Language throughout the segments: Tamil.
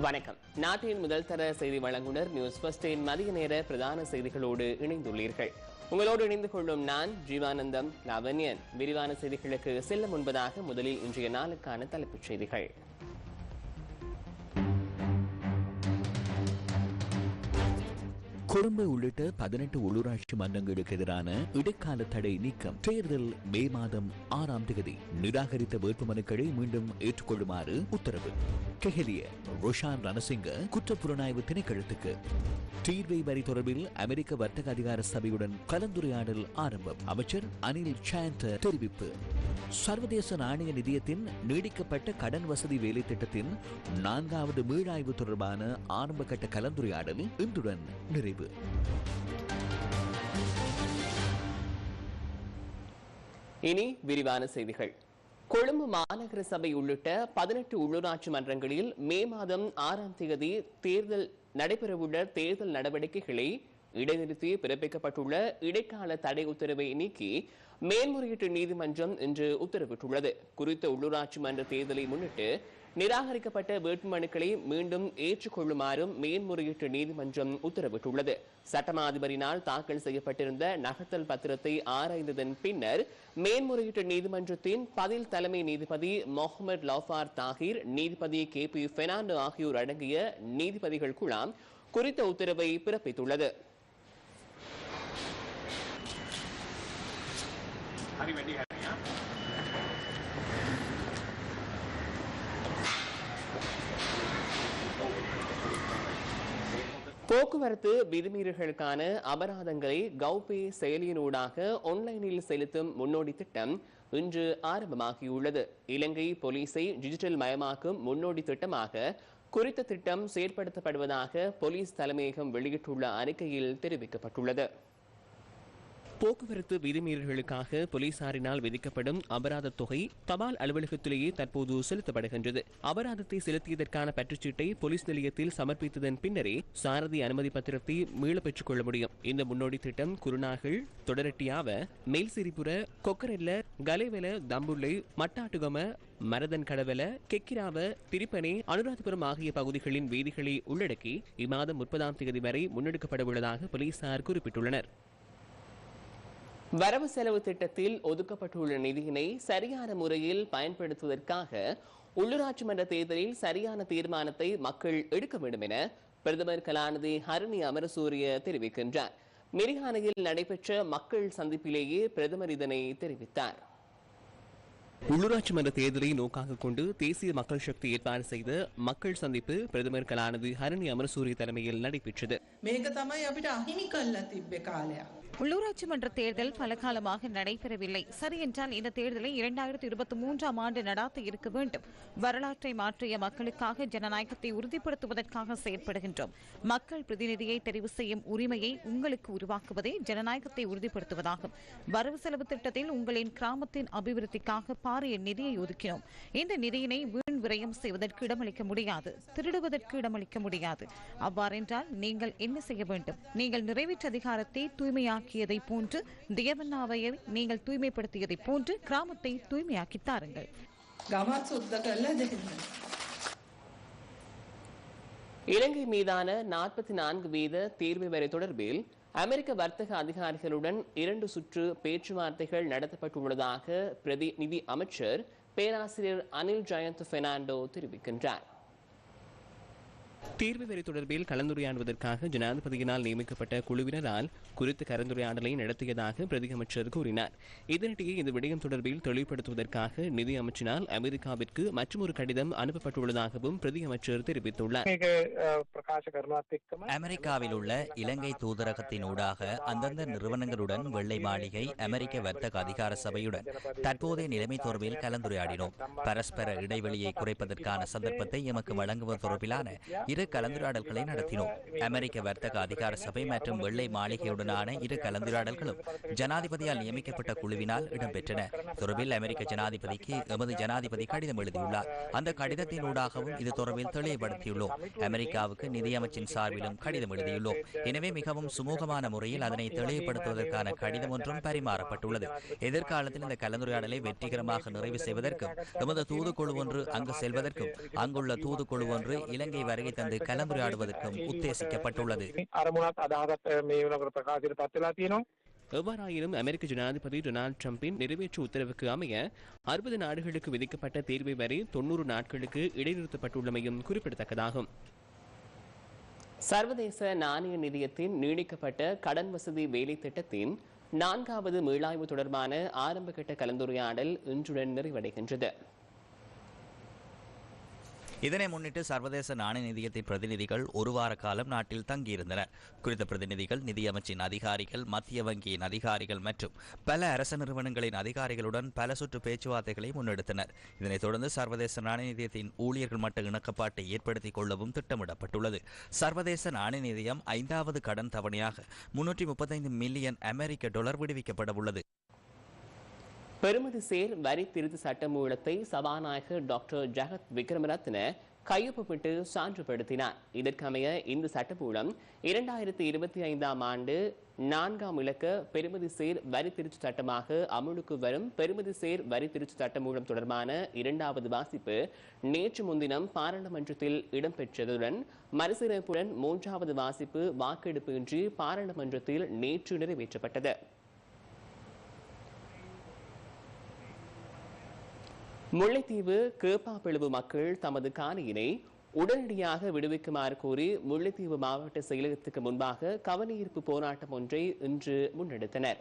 வணக்கம். நாட்டின் முதல் தர செய்தி வழங்குனர் நியூஸ் பஸ்டின் மதிய நேர பிரதான செய்திகளோடு இணைந்துள்ளீர்கள். உங்களோடு இணைந்து கொள்ளும் நான் ஜீவானந்தம் லாவண்யன். விரிவான செய்திகளுக்கு செல்ல முன்பதாக முதலில் இன்றைய நாளுக்கான தலைப்புச் செய்திகள். கொழும்பு உள்ளிட்ட பதினெட்டு உள்ளூராட்சி மன்றங்களுக்கு எதிரான இடைக்கால தடை நீக்கம். தேர்தல் மே மாதம் ஆறாம் தேதி. நிராகரித்த வேட்புமனுக்களை மீண்டும் ஏற்றுக்கொள்ளுமாறு உத்தரவு. கெஹலிய ரோஷான் ரணசிங்க குற்றப்புலனாய்வு திணைக்களத்துக்கு. தீர்வை வரி தொடர்பில் அமெரிக்க வர்த்தக அதிகார சபையுடன் கலந்துரையாடல் ஆரம்பம். அமைச்சர் அனில் சாந்த தெரிவிப்பு. சர்வதேச நாணய நிதியத்தின் நீடிக்கப்பட்ட கடன் வசதி வேலை திட்டத்தின் நான்காவது மீளாய்வு தொடர்பான ஆரம்பகட்ட கலந்துரையாடல் இன்றுடன் நிறைவு. இனி விரிவான செய்திகள். கொழும்பு மாநகர சபை உள்ளிட்ட பதினெட்டு உள்ளூராட்சி மன்றங்களில் மே மாதம் ஆறாம் தேதி தேர்தல் நடைபெறவுள்ள தேர்தல் நடவடிக்கைகளை இடைநிறுத்தி பிறப்பிக்கப்பட்டுள்ள இடைக்கால தடை உத்தரவை நீக்கி மேல்முறையீட்டு நீதிமன்றம் இன்று உத்தரவிட்டுள்ளது. குறித்த உள்ளூராட்சி மன்ற தேர்தலை முன்னிட்டு நிராகரிக்கப்பட்ட வேட்புமனுக்களை மீண்டும் ஏற்றுக்கொள்ளுமாறும் மேன்முறையீட்டு நீதிமன்றம் உத்தரவிட்டுள்ளது. சட்டமா அதிபரினால் தாக்கல் செய்யப்பட்டிருந்த நகர்த்தல் பத்திரத்தை ஆராய்ந்ததன் பின்னர் மேன்முறையீட்டு நீதிமன்றத்தின் பதில் தலைமை நீதிபதி முகமது லவ்பார் தாகிர் நீதிபதி கே பி பெர்னாண்டோ ஆகியோர் அடங்கிய நீதிபதிகள் குழாம் குறித்த உத்தரவை பிறப்பித்துள்ளது. போக்குவரத்து விதிமீறல்களுக்கான அபராதங்களை கௌபே செயலியினூடாக ஆன்லைனில் செலுத்தும் முன்னோடி திட்டம் இன்று ஆரம்பமாகியுள்ளது. இலங்கை போலீஸை டிஜிட்டல் மயமாக்கும் முன்னோடி திட்டமாக குறித்த திட்டம் செயற்படுத்தப்படுவதாக போலீஸ் தலைமையகம் வெளியிட்டுள்ள அறிக்கையில் தெரிவிக்கப்பட்டுள்ளது. போக்குவரத்து விதிமீறல்களுக்காக போலீசாரினால் விதிக்கப்படும் அபராத தொகை தபால் அலுவலகத்திலேயே தற்போது செலுத்தப்படுகின்றது. அபராதத்தை செலுத்தியதற்கான பற்றுச்சீட்டை போலீஸ் நிலையத்தில் சமர்ப்பித்ததன் பின்னரே சாரதி அனுமதி பத்திரத்தை மீள பெற்றுக் கொள்ள முடியும். இந்த முன்னோடி திட்டம் குருநாகல் தொடரட்டியாவ மேல்சிரிபுர கொக்கரெல்ல கலைவெல தம்புள்ளை மட்டாட்டுகம மரதன் கடவல கெக்கிராவ திரிப்பனே அனுராதபுரம் ஆகிய பகுதிகளின் வீதிகளை உள்ளடக்கி இம்மாதம் முப்பதாம் தேதி வரை முன்னெடுக்கப்பட உள்ளதாக போலீசார் குறிப்பிட்டுள்ளனர். வரவு செலவு திட்டத்தில் ஒதுக்கப்பட்டுள்ள நிதியினை சரியான முறையில் பயன்படுத்துவதற்காக உள்ளூராட்சி மன்ற தேர்தலில் சரியான தீர்மானத்தை மக்கள் எடுக்க வேண்டும் என பிரதமர் கலாநிதி ஹரணி அமரசூரிய தெரிவிக்கின்றார் மிரிகானையில் நடைபெற்ற மக்கள் சந்திப்பிலேயே பிரதமர் இதனை தெரிவித்தார் உள்ளூராட்சி மன்ற தேர்தலை நோக்காக கொண்டு தேசிய மக்கள் சக்தி ஏற்பாடு செய்த மக்கள் சந்திப்பு பிரதமர் கலாநிதி ஹரணி அமரசூரிய தலைமையில் நடைபெற்றது මේක තමයි අපිට අහිමි කල්ලා තිබ්බ කාලයක්. உள்ளூராட்சி மன்ற தேர்தல் பல காலமாக நடைபெறவில்லை. சரியென்றால் இந்த தேர்தலை இரண்டாயிரத்தி இருபத்தி மூன்றாம் ஆண்டு நடாத்த இருக்க வேண்டும். வரலாற்றை மாற்றிய மக்களுக்காக ஜனநாயகத்தை உறுதிப்படுத்துவதற்காக செயற்படுகின்றோம். மக்கள் பிரதிநிதியை தெரிவு செய்யும் உரிமையை உங்களுக்கு உருவாக்குவதே ஜனநாயகத்தை உறுதிப்படுத்துவதாகும். வரவு செலவு திட்டத்தில் உங்களின் கிராமத்தின் அபிவிருத்திக்காக பாரிய நிதியை ஒதுக்கினோம். இந்த நிதியினை வீண் விரயம் செய்வதற்கு இடமளிக்க முடியாது. திருடுவதற்கு இடமளிக்க முடியாது. அவ்வாறென்றால் நீங்கள் என்ன செய்ய வேண்டும்? நீங்கள் நிறைவேற்ற அதிகாரத்தை தூய்மையாக்கியதை போன்று தேவநாவையை நீங்கள் தூய்மைப்படுத்தியதை போன்று கிராமத்தை தூய்மையாக்கி தாருங்கள். இலங்கை மீதான நாற்பத்தி நான்கு வீத தீர்வு வரை தொடர்பில் அமெரிக்க வர்த்தக அதிகாரிகளுடன் இரண்டு சுற்று பேச்சுவார்த்தைகள் நடத்தப்பட்டுள்ளதாக பிரதிநிதி அமைச்சர் பேராசிரியர் அனில் ஜெயந்த் பெர்னாண்டோ தெரிவிக்கின்றார். தீர்வு வரி தொடர்பில் கலந்துரையாடுவதற்காக ஜனாதிபதியினால் நியமிக்கப்பட்ட குழுவினரால் குறித்த கலந்துரையாடலை நடத்தியதாக பிரதி கூறினார். இதனிடையே இந்த விடயம் தொடர்பில் தெளிவுபடுத்துவதற்காக நிதி அமைச்சினால் அமெரிக்காவிற்கு மற்றொரு கடிதம் அனுப்பப்பட்டுள்ளதாகவும் பிரதி தெரிவித்துள்ளார். அமெரிக்காவில் உள்ள இலங்கை தூதரகத்தினூடாக அந்தந்த நிறுவனங்களுடன் வெள்ளை மாளிகை அமெரிக்க வர்த்தக அதிகார சபையுடன் தற்போதைய நிலைமை தொடர்பில் கலந்துரையாடினோம். பரஸ்பர இடைவெளியை குறைப்பதற்கான சந்தர்ப்பத்தை எமக்கு வழங்குவது தொடர்பிலான இரு கலந்துரையாடல்களை நடத்தினோம். அமெரிக்க வர்த்தக அதிகார சபை மற்றும் வெள்ளை மாளிகையுடனான இரு கலந்துரையாடல்களும் ஜனாதிபதியால் நியமிக்கப்பட்ட குழுவினால் இடம்பெற்றன. தொடர்பில் அமெரிக்க ஜனாதிபதிக்கு எமது ஜனாதிபதி கடிதம் எழுதியுள்ளார். அந்த கடிதத்தினூடாகவும் இது தொடர்பில் தெளிவுபடுத்தியுள்ளோம். அமெரிக்காவுக்கு நிதியமைச்சின் சார்பிலும் கடிதம் எழுதியுள்ளோம். எனவே மிகவும் சுமூகமான முறையில் அதனை தெளிவுபடுத்துவதற்கான கடிதம் ஒன்றும் பரிமாறப்பட்டுள்ளது. எதிர்காலத்தில் இந்த கலந்துரையாடலை வெற்றிகரமாக நிறைவு செய்வதற்கும் எமது தூதுக்குழு ஒன்று அங்கு செல்வதற்கும் அங்குள்ள தூதுக்குழு ஒன்று இலங்கை வருகை தந்து கலந்துரையாடுவதற்கும் உத்தேசிக்கப்பட்டுள்ளது. எவ்வாறாயினும் அமெரிக்க ஜனாதிபதி டொனால்டு டிரம்பின் நிறைவேற்று உத்தரவுக்கு அமைய அறுபது நாடுகளுக்கு விதிக்கப்பட்ட தீர்வை வரை தொன்னூறு நாட்களுக்கு இடைநிறுத்தப்பட்டுள்ளமையும் குறிப்பிடத்தக்கதாகும். சர்வதேச நாணய நிதியத்தின் நீடிக்கப்பட்ட கடன் வசதி வேலை திட்டத்தின் நான்காவது மீளாய்வு தொடர்பான ஆரம்பகட்ட கலந்துரையாடல் இன்றுடன் நிறைவடைகின்றது. இதனை முன்னிட்டு சர்வதேச நாணய நிதியத்தின் பிரதிநிதிகள் ஒரு வார காலம் நாட்டில் தங்கியிருந்தனர். குறித்த பிரதிநிதிகள் நிதியமைச்சின் அதிகாரிகள் மத்திய வங்கியின் அதிகாரிகள் மற்றும் பல அரச நிறுவனங்களின் அதிகாரிகளுடன் பல சுற்று பேச்சுவார்த்தைகளை முன்னெடுத்தனர். இதனைத் தொடர்ந்து சர்வதேச நாணய நிதியத்தின் ஊழியர்கள் மட்ட இணக்கப்பாட்டை ஏற்படுத்திக் கொள்ளவும் திட்டமிடப்பட்டுள்ளது. சர்வதேச நாணய நிதியம் ஐந்தாவது கடன் தவணையாக முன்னூற்றி முப்பத்தைந்து மில்லியன் அமெரிக்க டாலர் விடுவிக்கப்பட உள்ளது பெருமதி சேர் வரி திருத்த சட்டமூலத்தை சபாநாயகர் டாக்டர் ஜெகத் விக்ரமரத்ன கையொப்பமிட்டு சான்றுபடுத்தினார். இதற்கமைய இந்த சட்டமூலம் இரண்டாயிரத்தி இருபத்தி ஐந்தாம் ஆண்டு நான்காம் இலக்க பெருமதி சேர் வரி திருச்சி சட்டமாக அமுலுக்கு வரும் பெருமதி சேர் வரி திருச்சி சட்டமூலம் தொடர்பான இரண்டாவது வாசிப்பு நேற்று முன்தினம் பாராளுமன்றத்தில் இடம்பெற்றதுடன் மறுசீரமைப்புடன் மூன்றாவது வாசிப்பு வாக்கெடுப்பு இன்றி பாராளுமன்றத்தில் நேற்று நிறைவேற்றப்பட்டது. முல்லைத்தீவு கேப்பாப்பிளவு மக்கள் தமது காணியினை உடனடியாக விடுவிக்குமாறு கூறி முல்லைத்தீவு மாவட்ட செயலகத்துக்கு முன்பாக கவனஈர்ப்பு போராட்டம் ஒன்றை இன்று முன்னெடுத்தனர்.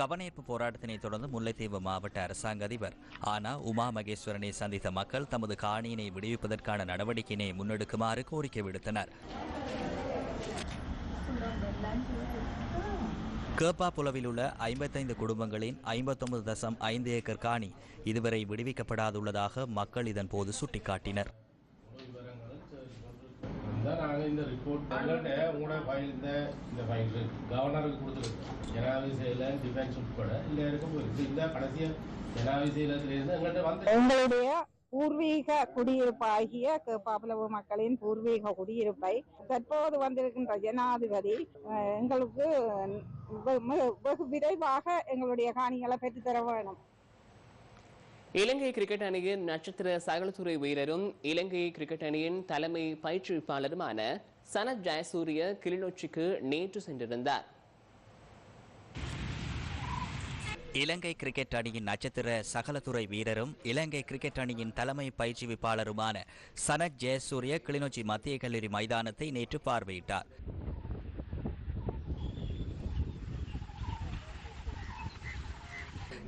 கவனீர்ப்பு போராட்டத்தினை தொடர்ந்து முல்லைத்தீவு மாவட்ட அரசாங்க அதிபர் ஆனா உமா மகேஸ்வரனை சந்தித்த மக்கள் தமது காணியினை விடுவிப்பதற்கான நடவடிக்கையினை முன்னெடுக்குமாறு கோரிக்கை விடுத்தனர். கேப்பாப்புலவில் உள்ள ஐம்பத்தைந்து குடும்பங்களின் ஐம்பத்தொன்பது தசம் ஐந்து ஏக்கர் காணி இதுவரை விடுவிக்கப்படாதுள்ளதாக மக்கள் இதன் போது சுட்டிக்காட்டினர். நாங்கள் இந்த ரிப்போர்ட் எங்கள்கிட்ட உங்களோட ஃபைல் இந்த இந்த ஃபைல் கவர்னருக்கு கொடுத்துருக்கோம் ஜனாதிபதி செயலர் டிஃபென்ஸ் உட்பட எல்லாருக்கும் போயிருக்கு இந்த கடைசியாக ஜனாதிபதி செயலத்திலிருந்து எங்கள்கிட்ட வந்து எங்களுடைய பூர்வீக குடியிருப்பாகிய ஆகிய மக்களின் பூர்வீக குடியிருப்பை தற்போது வந்திருக்கின்ற ஜனாதிபதி எங்களுக்கு வெகு விரைவாக எங்களுடைய காணிகளை பெற்றுத்தர வேணும். இலங்கை கிரிக்கெட் அணியின் நட்சத்திர சகலத்துறை வீரரும் இலங்கை கிரிக்கெட் அணியின் தலைமை பயிற்றுவிப்பாளருமான சனத் ஜெயசூரிய கிளிநொச்சிக்கு நேற்று சென்றிருந்தார். இலங்கை கிரிக்கெட் அணியின் நட்சத்திர சகலத்துறை வீரரும் இலங்கை கிரிக்கெட் அணியின் தலைமை பயிற்றுவிப்பாளருமான சனத் ஜெயசூரிய கிளிநொச்சி மத்திய கல்லூரி மைதானத்தை நேற்று பார்வையிட்டார்.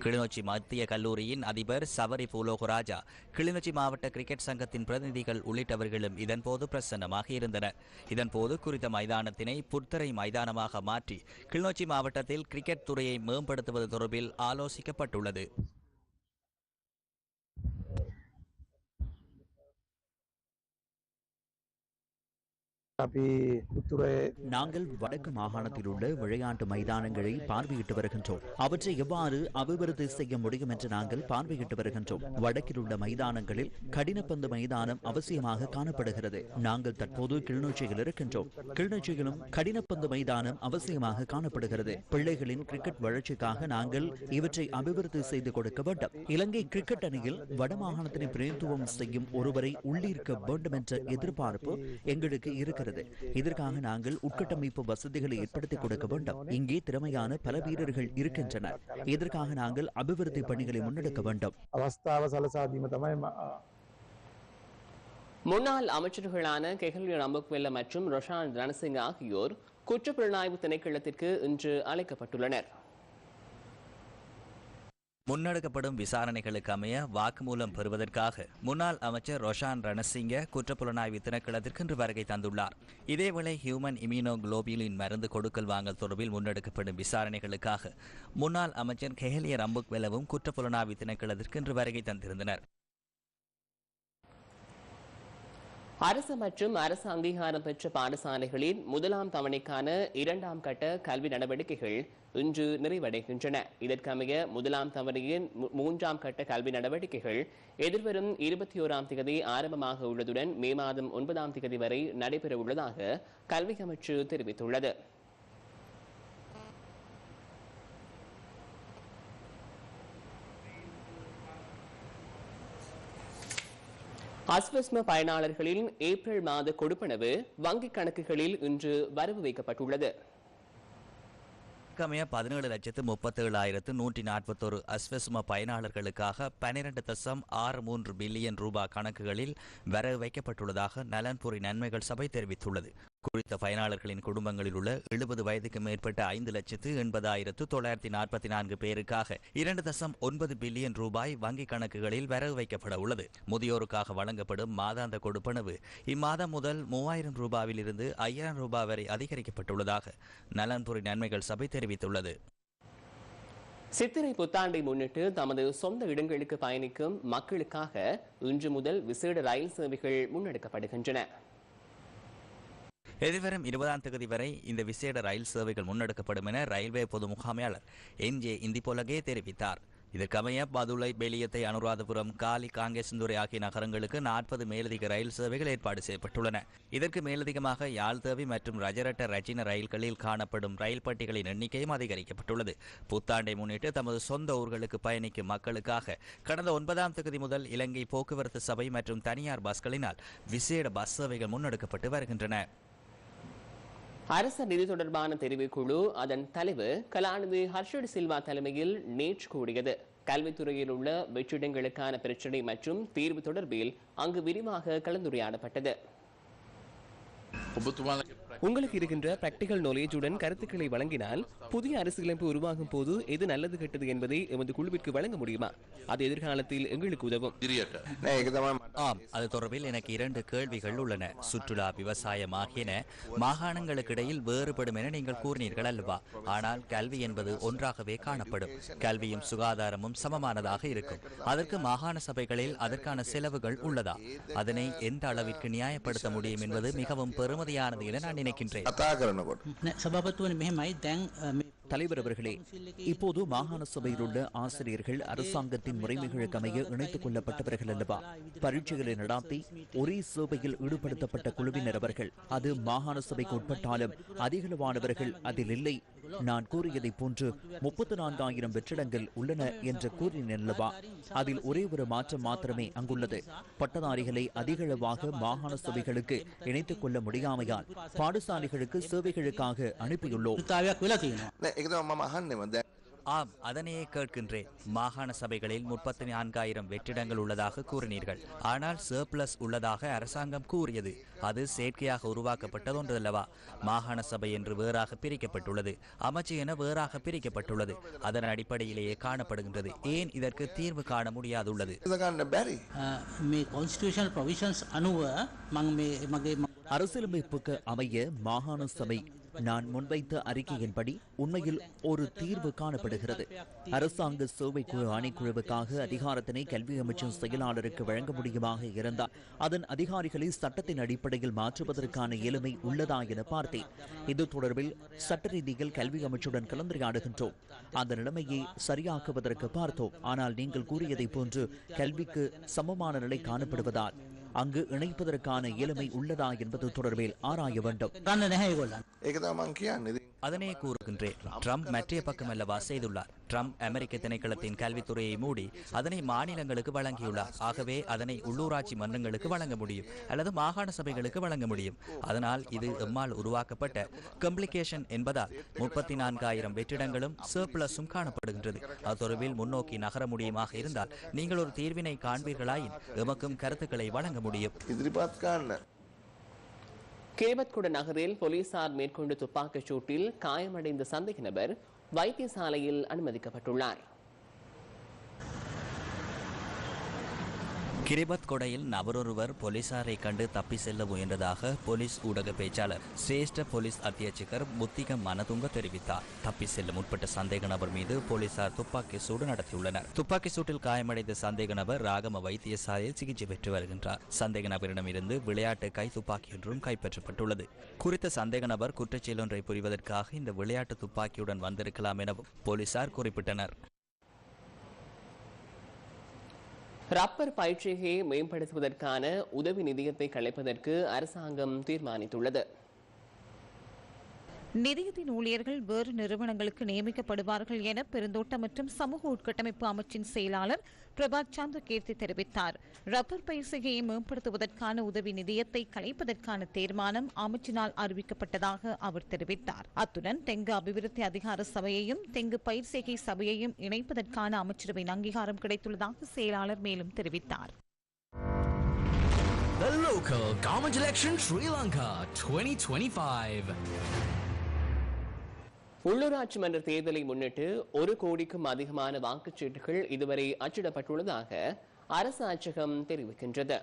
கிளிநொச்சி மத்திய கல்லூரியின் அதிபர் சவரி பூலோகராஜா கிளிநொச்சி மாவட்ட கிரிக்கெட் சங்கத்தின் பிரதிநிதிகள் உள்ளிட்டவர்களும் இதன்போது பிரசன்னமாக இருந்தனர். இதன்போது குறித்த மைதானத்தினை புத்தரை மைதானமாக மாற்றி கிளிநொச்சி மாவட்டத்தில் கிரிக்கெட் துறையை மேம்படுத்துவது தொடர்பில் ஆலோசிக்கப்பட்டுள்ளது. நாங்கள் வடக்கு மாகாணத்தில் உள்ள விளையாட்டு மைதானங்களை பார்வையிட்டு வருகின்றோம். அவற்றை எவ்வாறு அபிவிருத்தி செய்ய முடியும் என்று நாங்கள் பார்வையிட்டு வருகின்றோம். வடக்கில் உள்ள மைதானங்களில் கடினப்பந்து மைதானம் அவசியமாக காணப்படுகிறது. நாங்கள் தற்போது கிளிநொச்சியில் இருக்கின்றோம். கிளிநொச்சியிலும் கடினப்பந்து மைதானம் அவசியமாக காணப்படுகிறது. பிள்ளைகளின் கிரிக்கெட் வளர்ச்சிக்காக நாங்கள் இவற்றை அபிவிருத்தி செய்து கொடுக்க வேண்டும். இலங்கை கிரிக்கெட் அணியில் வடமாகாணத்தினை பிரதித்துவம் செய்யும் ஒருவரை உள்ளிருக்க வேண்டும் என்ற எதிர்பார்ப்பு எங்களுக்கு இருக்கிறது. வருகிறது இதற்காக நாங்கள் உட்கட்டமைப்பு வசதிகளை ஏற்படுத்தி கொடுக்க வேண்டும். இங்கே திறமையான பல வீரர்கள் இருக்கின்றனர். இதற்காக நாங்கள் அபிவிருத்தி பணிகளை முன்னெடுக்க வேண்டும். முன்னாள் அமைச்சர்களான கெஹல்யா ரம்பக்வெல்ல மற்றும் ரொஷான் ரணசிங் ஆகியோர் குற்றப்புலனாய்வு திணைக்களத்திற்கு இன்று அழைக்கப்பட்டுள்ளனர். முன்னெடுக்கப்படும் விசாரணைகளுக்கு அமைய வாக்குமூலம் பெறுவதற்காக முன்னாள் அமைச்சர் ரொஷான் ரணசிங்க குற்றப்புலனாய்வு திணைக்களத்திற்கு இன்று வருகை தந்துள்ளார். இதேவேளை ஹியூமன் இம்யூனோ குளோபியலின் மருந்து கொடுக்கல் வாங்கல் தொடர்பில் முன்னெடுக்கப்படும் விசாரணைகளுக்காக முன்னாள் அமைச்சர் கெஹலிய ரம்புக்வெலவும் குற்றப்புலனாய்வு திணைக்களத்திற்கு இன்று வருகை தந்திருந்தனர். அரசு மற்றும் அரசு அங்கீகாரம் பெற்ற பாடசாலைகளின் முதலாம் தவணைக்கான இரண்டாம் கட்ட கல்வி நடவடிக்கைகள் இன்று நிறைவடைகின்றன. இதற்கமைய முதலாம் தவணையின் மூன்றாம் கட்ட கல்வி நடவடிக்கைகள் எதிர்வரும் இருபத்தி ஓராம் தேதி ஆரம்பமாக உள்ளதுடன் மே மாதம் ஒன்பதாம் தேதி வரை நடைபெற உள்ளதாக கல்வி அமைச்சு தெரிவித்துள்ளது. அஸ்வஸ்ம பயனாளர்களின் ஏப்ரல் மாத கொடுப்பனவு வங்கிக் கணக்குகளில் இன்று வரவு வைக்கப்பட்டுள்ளது. கமைய பதினேழு லட்சத்து முப்பத்தேழாயிரத்து நூற்றி நாற்பத்தொரு அஸ்வசும பயனாளர்களுக்காக பனிரெண்டு தசம் ஆறு மூன்று பில்லியன் ரூபாய் கணக்குகளில் வரவு வைக்கப்பட்டுள்ளதாக நலன்புரி நன்மைகள் சபை தெரிவித்துள்ளது. குறித்த பயனாளர்களின் குடும்பங்களில் உள்ள எழுபது வயதுக்கு மேற்பட்ட ஐந்து லட்சத்து எண்பதாயிரத்து தொள்ளாயிரத்தி நாற்பத்தி நான்கு பேருக்காக இரண்டு தசம் ஒன்பது பில்லியன் ரூபாய் வங்கிக் கணக்குகளில் வரவு வைக்கப்பட உள்ளது. முதியோருக்காக வழங்கப்படும் மாதாந்த கொடுப்பனவு இம்மாதம் முதல் மூவாயிரம் ரூபாயில் இருந்து ஐயாயிரம் ரூபாய் வரை அதிகரிக்கப்பட்டுள்ளதாக நலன்புரி நன்மைகள் சபை தெரிவித்துள்ளது. சித்திரை புத்தாண்டை முன்னிட்டு தமது சொந்த இடங்களுக்கு பயணிக்கும் மக்களுக்காக இன்று முதல் விசேட ரயில் சேவைகள் முன்னெடுக்கப்படுகின்றன. எதிர்வரும் இருபதாம் தேதி வரை இந்த விசேட ரயில் சேவைகள் முன்னெடுக்கப்படும் என ரயில்வே பொது முகாமையாளர் என் ஜே இந்திபோலகே தெரிவித்தார். இதற்கமைய பதுளை பெலியத்தை அனுராதபுரம் காலி காங்கேசந்துறை ஆகிய நகரங்களுக்கு நாற்பது மேலதிக ரயில் சேவைகள் ஏற்பாடு செய்யப்பட்டுள்ளன. இதற்கு மேலதிகமாக யாழ்தேவி மற்றும் ரஜரட்ட ரஜின ரயில்களில் காணப்படும் ரயில் பட்டிகளின் எண்ணிக்கையும் அதிகரிக்கப்பட்டுள்ளது. புத்தாண்டை முன்னிட்டு தமது சொந்த ஊர்களுக்கு பயணிக்கும் மக்களுக்காக கடந்த ஒன்பதாம் தேதி முதல் இலங்கை போக்குவரத்து சபை மற்றும் தனியார் பஸ்களினால் விசேட பஸ் சேவைகள் முன்னெடுக்கப்பட்டு வருகின்றன. அரச நிதி தொடர்பான தெரிவுக்குழு அதன் தலைவர் கலாநிதி ஹர்ஷட் சில்வா தலைமையில் நேற்று கூடியது. கல்வித்துறையில் உள்ள வெற்றிடங்களுக்கான பிரச்சினை மற்றும் தீர்வு தொடர்பில் அங்கு விரிவாக கலந்துரையாடப்பட்டது. உங்களுக்கு இருக்கின்ற பிராக்டிகல் நாலேஜுடன் கருத்துக்களை வழங்கினால் புதிய அரசியலமைப்பு உருவாகும் போது எது நல்லது கெட்டது என்பதை எமது குழுவிற்கு வழங்க முடியுமா? அது எதிர்காலத்தில் எங்களுக்கு உதவும். ஆம் அது தொடர்பில் எனக்கு இரண்டு கேள்விகள் உள்ளன. சுற்றுலா விவசாயம் ஆகியன மாகாணங்களுக்கிடையில் வேறுபடும் என நீங்கள் கூறினீர்கள் அல்லவா? ஆனால் கல்வி என்பது ஒன்றாகவே காணப்படும். கல்வியும் சுகாதாரமும் சமமானதாக இருக்கும். அதற்கு மாகாண சபைகளில் அதற்கான செலவுகள் உள்ளதா? அதனை எந்த அளவிற்கு நியாயப்படுத்த முடியும் என்பது மிகவும் பெருமதியானது என நான் நினைக்கிறேன். එකින් රේ කතා කරනකොට. නෑ සභාපතිතුමනි මෙහෙමයි. දැන් මේ தலைவர் அவர்களே இப்போது மாகாண சபையில் உள்ள ஆசிரியர்கள் அரசாங்கத்தின் முறைமைகளுக்கு அமைய இணைத்துக் கொள்ளப்பட்டவர்கள் அல்லவா? பரீட்சைகளை நடாத்தி ஒரே சேவையில் ஈடுபடுத்தப்பட்ட குழுவினர் அவர்கள். அது மாகாண சபைக்கு உட்பட்டாலும் அதிகளவானவர்கள் அதில் இல்லை. நான் கூறியதைப் போன்று முப்பத்தி நான்காயிரம் வெற்றிடங்கள் உள்ளன என்று கூறினேன் அல்லவா? அதில் ஒரே ஒரு மாற்றம் மாத்திரமே அங்குள்ளது. பட்டதாரிகளை அதிகளவாக மாகாண சபைகளுக்கு இணைத்துக் கொள்ள முடியாமையால் பாடசாலைகளுக்கு சேவைகளுக்காக அனுப்பியுள்ளோம். ஆம் அதனையே கேட்கின்றேன். மாகாண சபைகளில் முப்பத்தி நான்காயிரம் வெற்றிடங்கள் உள்ளதாக கூறினீர்கள். ஆனால் சர்ப்ளஸ் உள்ளதாக அரசாங்கம் கூறியது. அது செயற்கையாக உருவாக்கப்பட்டது ஒன்றல்லவா மாகாண சபை என்று வேறாக பிரிக்கப்பட்டுள்ளது. அமைச்சு என வேறாக பிரிக்கப்பட்டுள்ளது. அதன் அடிப்படையிலேயே காணப்படுகின்றது. ஏன் இதற்கு தீர்வு காண முடியாதுள்ளது? அரசியலமைப்புக்கு அமைய மாகாண சபை நான் முன்வைத்த அறிக்கையின்படி உண்மையில் ஒரு தீர்வு காணப்படுகிறது. அரசாங்க சேவை குழு ஆணைக்குழுவுக்காக அதிகாரத்தினை கல்வி அமைச்சின் செயலாளருக்கு வழங்க முடியுமாக இருந்தால் அதன் அதிகாரிகளை சட்டத்தின் அடிப்படையில் மாற்றுவதற்கான இயலுமை உள்ளதா என பார்த்தேன். இது தொடர்பில் சட்ட ரீதியில் கல்வி அமைச்சுடன் கலந்துரையாடுகின்றோம். அந்த நிலைமையை சரியாக்குவதற்கு பார்த்தோம். ஆனால் நீங்கள் கூறியதை போன்று கல்விக்கு சமமான நிலை காணப்படுவதால். அங்கு இணைப்பதற்கான இயலுமை உள்ளதா என்பது தொடர்பில் ஆராய வேண்டும். அதனை கூறுகின்றேன். ட்ரம்ப் மற்றைய பக்கமல்லவா செய்துள்ளார். ட்ரம்ப் அமெரிக்க திணைக்களத்தின் கல்வித்துறையை மூடி அதனை மாநிலங்களுக்கு வழங்கியுள்ளார். ஆகவே அதனை உள்ளூராட்சி மன்றங்களுக்கு வழங்க முடியும். அல்லது மாகாண சபைகளுக்கு வழங்க முடியும். அதனால் இது எம்மால் உருவாக்கப்பட்ட கம்ப்ளிகேஷன் என்பதால் முப்பத்தி நான்காயிரம் வெற்றிடங்களும் சர்ப்ளஸும் காணப்படுகின்றது. அத்தொருவில் முன்னோக்கி நகர முடியுமாக இருந்தால் நீங்கள் ஒரு தீர்வினை காண்பீர்களாயின் எமக்கும் கருத்துக்களை வழங்க முடியும். கிளிபத்குட நகரில் போலீசார் மேற்கொண்ட துப்பாக்கிச் சூட்டில் காயமடைந்த சந்தேக நபர் வைத்தியசாலையில் அனுமதிக்கப்பட்டுள்ளார். கிரிபத் கொடையில் நபரொருவர் போலீசாரை கண்டு தப்பி செல்ல முயன்றதாக போலீஸ் ஊடக பேச்சாளர் சிரேஷ்ட போலீஸ் அத்தியட்சகர் முத்திக மனதுங்க தெரிவித்தார். தப்பி செல்ல முற்பட்ட சந்தேக நபர் மீது போலீசார் துப்பாக்கி சூடு நடத்தியுள்ளனர். துப்பாக்கி சூட்டில் காயமடைந்த சந்தேக நபர் ராகம வைத்தியசாலையில் சிகிச்சை பெற்று வருகின்றார். சந்தேக நபரிடமிருந்து விளையாட்டு கை துப்பாக்கி ஒன்றும் கைப்பற்றப்பட்டுள்ளது. குறித்த சந்தேக நபர் குற்றச்செயல் ஒன்றை புரிவதற்காக இந்த விளையாட்டு துப்பாக்கியுடன் வந்திருக்கலாம் எனவும் போலீசார் குறிப்பிட்டனர். ரப்பர் பயிற்சியை மேம்படுத்துவதற்கான உதவி நிதியத்தை கலைப்பதற்கு அரசாங்கம் தீர்மானித்துள்ளது. நிதியத்தின் ஊழியர்கள் வேறு நிறுவனங்களுக்கு நியமிக்கப்படுவார்கள் என பெருந்தோட்ட மற்றும் சமூக உட்கட்டமைப்பு அமைச்சின் செயலாளர் பிரபாத் சந்திர கீர்த்தி தெரிவித்தார். ரப்பர் பயிற்சியை மேம்படுத்துவதற்கான உதவி நிதியத்தை கலைப்பதற்கான தீர்மானம் அமைச்சினால் அறிவிக்கப்பட்டதாக அவர் தெரிவித்தார். அத்துடன் தெங்கு அபிவிருத்தி அதிகார சபையையும் தெங்கு பயிற்சிகை சபையையும் இணைப்பதற்கான அமைச்சரவையின் அங்கீகாரம் கிடைத்துள்ளதாக செயலாளர் மேலும் தெரிவித்தார். The local government election Sri Lanka 2025. உள்ளூராட்சி மன்ற தேர்தலை முன்னிட்டு ஒரு கோடிக்கும் அதிகமான வாக்குச்சீட்டுகள் இதுவரை அச்சிடப்பட்டுள்ளதாக அரசு அச்சகம் தெரிவிக்கின்றது.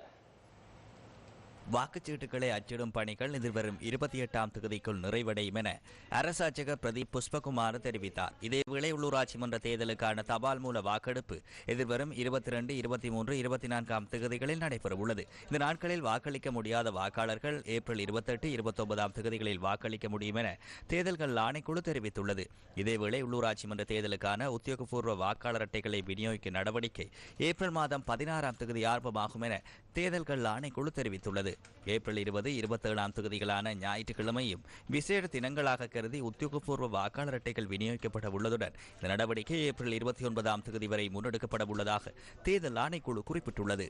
வாக்குச்சீட்டுகளை அச்சிடும் பணிகள் எதிர்வரும் இருபத்தி எட்டாம் தேதிக்குள் நிறைவடையும் என அரசாட்சக பிரதீப் புஷ்பகுமார் தெரிவித்தார். இதேவேளை உள்ளூராட்சி மன்ற தேர்தலுக்கான தபால் மூல வாக்கெடுப்பு எதிர்வரும் இருபத்தி ரெண்டு இருபத்தி மூன்று இருபத்தி நான்காம் தேதிகளில் நடைபெற உள்ளது இந்த நாட்களில் வாக்களிக்க முடியாத வாக்காளர்கள் ஏப்ரல் இருபத்தெட்டு இருபத்தொன்பதாம் தேதிகளில் வாக்களிக்க முடியும் என தேர்தல்கள் ஆணைக்குழு தெரிவித்துள்ளது. இதேவேளை உள்ளூராட்சி மன்ற தேர்தலுக்கான உத்தியோகபூர்வ வாக்காளர் அட்டைகளை விநியோகிக்கும் நடவடிக்கை ஏப்ரல் மாதம் பதினாறாம் தேதி ஆரம்பமாகும் என தேர்தல்கள் ஆணைக்குழு தெரிவித்துள்ளது. ஏப்ரல் இருபது இருபத்தேழாம் தேதிகளான ஞாயிற்றுக்கிழமையும் விசேட தினங்களாக கருதி உத்தியோகபூர்வ வாக்காளர் அட்டைகள் விநியோகிக்கப்பட உள்ளதுடன் இந்த நடவடிக்கை ஏப்ரல் இருபத்தி ஒன்பதாம் தேதி வரை முன்னெடுக்கப்பட உள்ளதாக தேர்தல் ஆணைக்குழு குறிப்பிட்டுள்ளது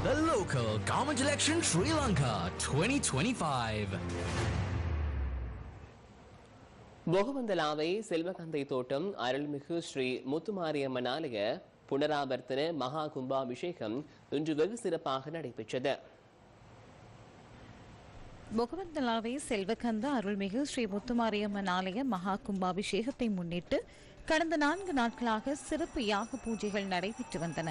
The local government election Sri Lanka 2025. Bogawantalawa செல்வகந்தை தோட்டம் அருள்மிகு ஸ்ரீ முத்துமாரியம்மன் ஆலய புனராவர்த்தன மகா கும்பாபிஷேகம் இன்று வெகு சிறப்பாக நடைபெற்றது. முகவந்தலாவை செல்வகந்த அருள்மிகு ஸ்ரீ முத்துமாரியம்மன் ஆலய மகா கும்பாபிஷேகத்தை முன்னிட்டு கடந்த நான்கு நாட்களாக சிறப்பு யாக பூஜைகள் நடைபெற்று வந்தன.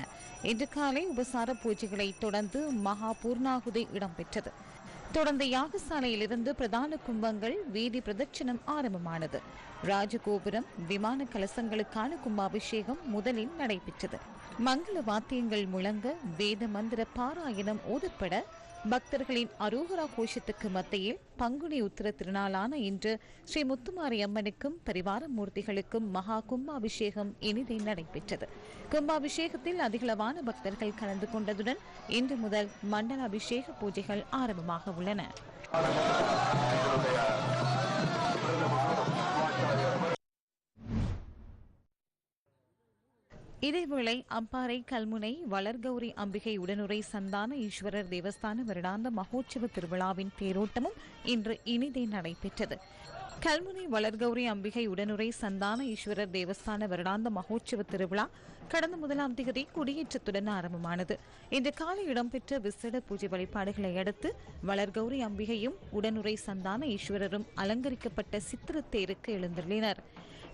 இன்று காலை உபசார பூஜைகளை தொடர்ந்து மகா பூர்ணாகுதி இடம்பெற்றது. தொடர்ந்து யாகசாலையிலிருந்து பிரதான கும்பங்கள் வீதி பிரதட்சணம் ஆரம்பமானது. ராஜகோபுரம் விமான கலசங்களுக்கான கும்பாபிஷேகம் முதலில் நடைபெற்றது. மங்கள வாத்தியங்கள் முழங்க வேத மந்திர பாராயணம் ஓதப்பட பக்தர்களின் அரோகரா கோஷத்துக்கு மத்தியில் பங்குனி உத்திர திருநாளான இன்று ஸ்ரீ முத்துமாரி அம்மனுக்கும் பரிவார மூர்த்திகளுக்கும் மகா கும்பாபிஷேகம் இனிதே நடைபெற்றது. கும்பாபிஷேகத்தில் அதிகளவான பக்தர்கள் கலந்து கொண்டதுடன் இன்று முதல் மண்டல அபிஷேக பூஜைகள் ஆரம்பமாக உள்ளன. இதேவேளை அம்பாறை கல்முனை வளர்கௌரி அம்பிகை உடனுரை சந்தான ஈஸ்வரர் தேவஸ்தான வருடாந்த மகோற்சவ திருவிழாவின் தேரோட்டமும் இன்று இனிதே நடைபெற்றது. கல்முனை வளர்கௌரி அம்பிகை உடனுரை சந்தான ஈஸ்வரர் தேவஸ்தான வருடாந்த மகோற்சவ திருவிழா கடந்த முதலாம் திகதி கொடியேற்றத்துடன் ஆரம்பமானது. இன்று காலை இடம்பெற்ற விசேட பூஜை வழிபாடுகளை அடுத்து வளர்கௌரி அம்பிகையும் உடனுரை சந்தான ஈஸ்வரரும் அலங்கரிக்கப்பட்ட சித்திரத்தேருக்கு எழுந்துள்ளனர்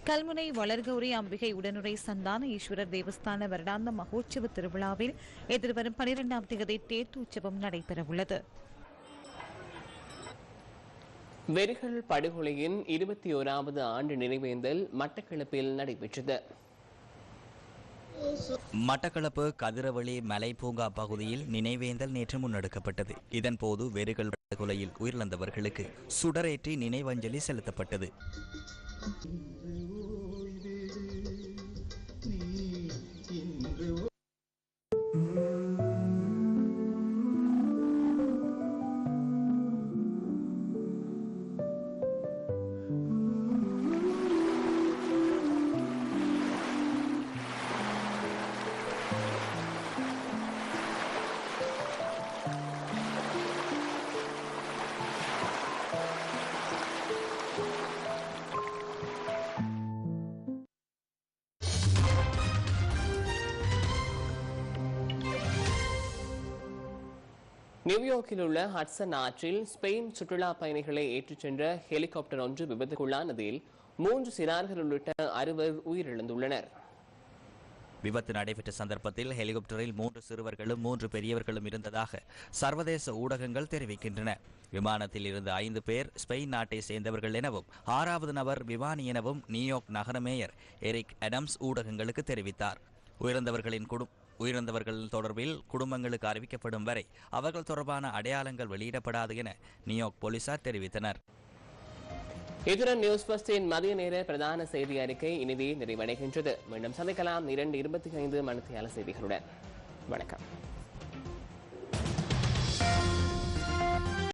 கல்முனை வளர்கௌரி அம்பிகை உடனுரை சந்தான ஈஸ்வரர் தேவஸ்தான வருடாந்த மகோற்சவ திருவிழாவில் எதிர்வரும் பனிரெண்டாம் தேதி தேர்த்து உற்சவம் நடைபெறவுள்ளது. வெறிகள் படுகொலையின் இருபத்தி ஓராவது ஆண்டு நினைவேந்தல் மட்டக்களப்பில் நடைபெற்றது. மட்டக்களப்பு கதிரவழி மலை பூங்கா பகுதியில் நினைவேந்தல் நேற்று முன்னெடுக்கப்பட்டது. இதன்போது வெறுகள் படுகொலையில் உயிரிழந்தவர்களுக்கு சுடரேற்றி நினைவஞ்சலி செலுத்தப்பட்டது. நியூயார்க்கில் உள்ள ஹட்சன் ஆற்றில் ஸ்பெயின் சுற்றுலா பயணிகளை ஏற்றிச் சென்ற ஹெலிகாப்டர் ஒன்று விபத்துக்குள்ளானதில் மூன்று சிறார்கள் உள்ளிட்ட அறுவர் உயிரிழந்துள்ளனர். விபத்து நடைபெற்ற சந்தர்ப்பத்தில் ஹெலிகாப்டரில் மூன்று சிறுவர்களும் மூன்று பெரியவர்களும் இருந்ததாக சர்வதேச ஊடகங்கள் தெரிவிக்கின்றன. விமானத்தில் இருந்த ஐந்து பேர் ஸ்பெயின் நாட்டை சேர்ந்தவர்கள் எனவும் ஆறாவது நபர் விமானி எனவும் நியூயார்க் நகர மேயர் எரிக் அடம்ஸ் ஊடகங்களுக்கு தெரிவித்தார். உயிரிழந்தவர்களின் குடும் உயிரிழந்தவர்கள் தொடர்பில் குடும்பங்களுக்கு அறிவிக்கப்படும் வரை அவர்கள் தொடர்பான அடையாளங்கள் வெளியிடப்படாது என நியூயார்க் போலீசார் தெரிவித்தனர். இத்துடன் நியூஸ் பஸ்டின் மதிய நேர பிரதான செய்தி அறிக்கை இனிதே நிறைவடைகின்றது. மீண்டும் சந்திக்கலாம். இரண்டு இருபத்தி ஐந்து மணித்தியால செய்திகளுடன். வணக்கம்.